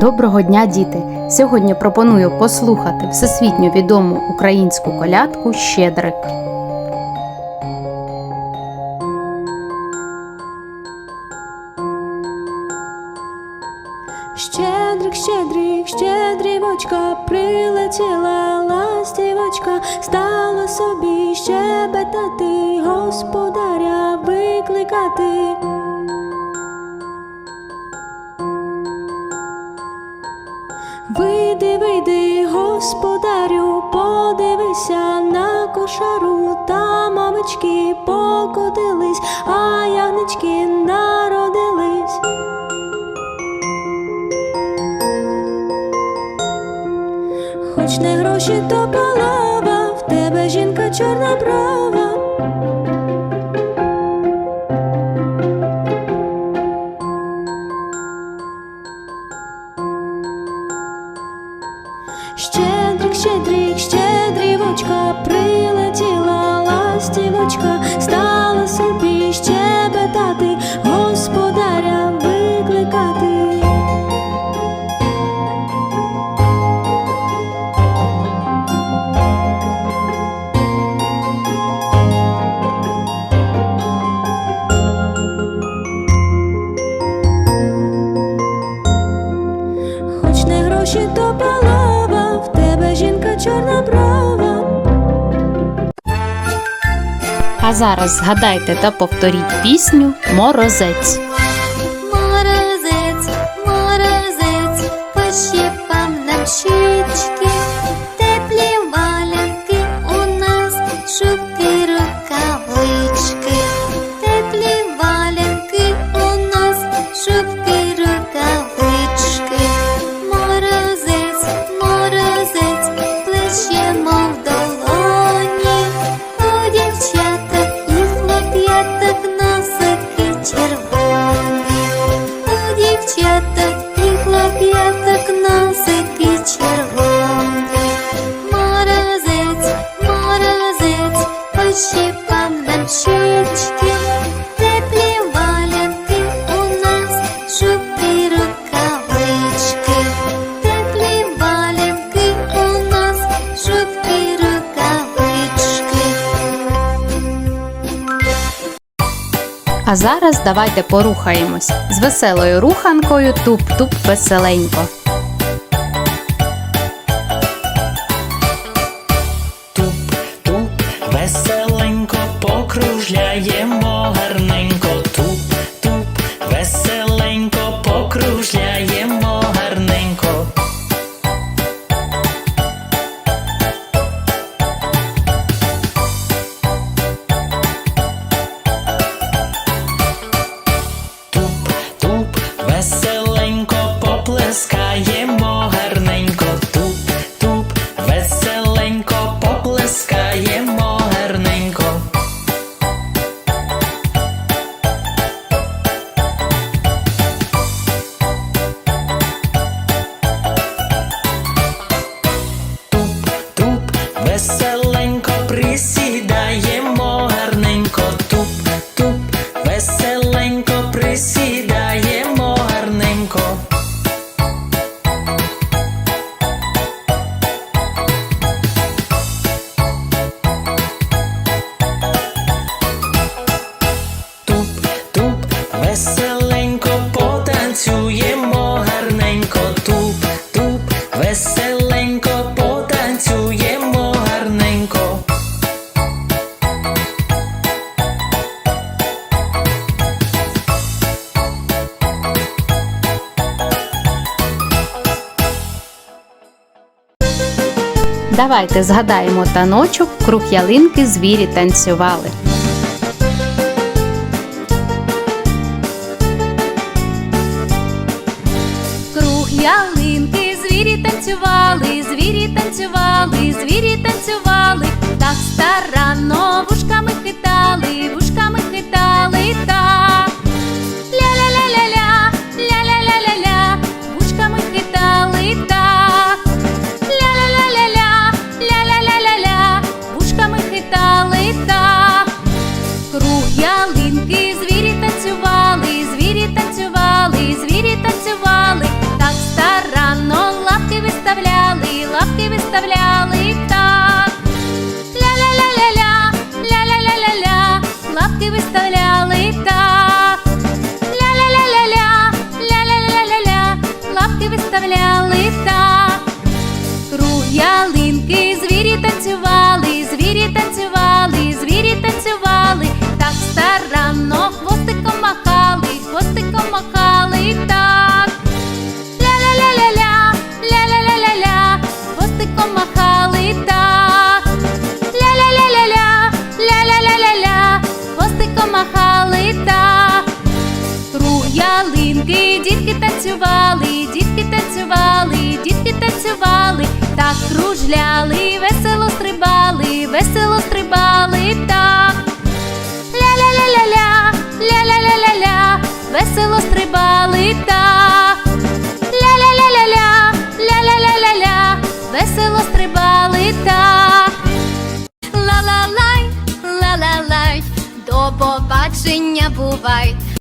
Доброго дня, діти! Сьогодні пропоную послухати всесвітньо відому українську колядку Щедрик. Щедрик, щедрик, щедрівочка, прилетіла ластівочка, стала собі щебетати, господаря викликати. Вийди, вийди, господарю, подивися на кошару, там овечки покотились, а ягнички народились. Хоч не гроші, то полова, в тебе жінка чорна брова. А зараз згадайте та повторіть пісню Морозець. А зараз давайте порухаємось з веселою руханкою туп-туп веселенько. Туп-туп, Давайте згадаємо таночок, круг ялинки звірі танцювали. Круг ялинки, звірі танцювали, звірі танцювали, звірі танцювали, так старанно виставляли так. Ля-ля-ля-ля-ля, ля-ля-ля-ля-ля, лапки виставляли так. Ля-ля-ля-ля-ля, ля-ля-ля-ля-ля, лапки виставляли так. Круг ялинки, звірі танцювали, дітки танцювали, дітки танцювали, дітки танцювали, так кружляли, весело стрибали, весело стрибали так. Ля-ля-ля-ля-ля, ля-ля-ля-ля-ля, весело стрибали так. Ля-ля-ля-ля-ля, ля-ля-ля-ля-ля, весело стрибали так. Ла-ла-лай, ла-ла-лай, до побачення бувай.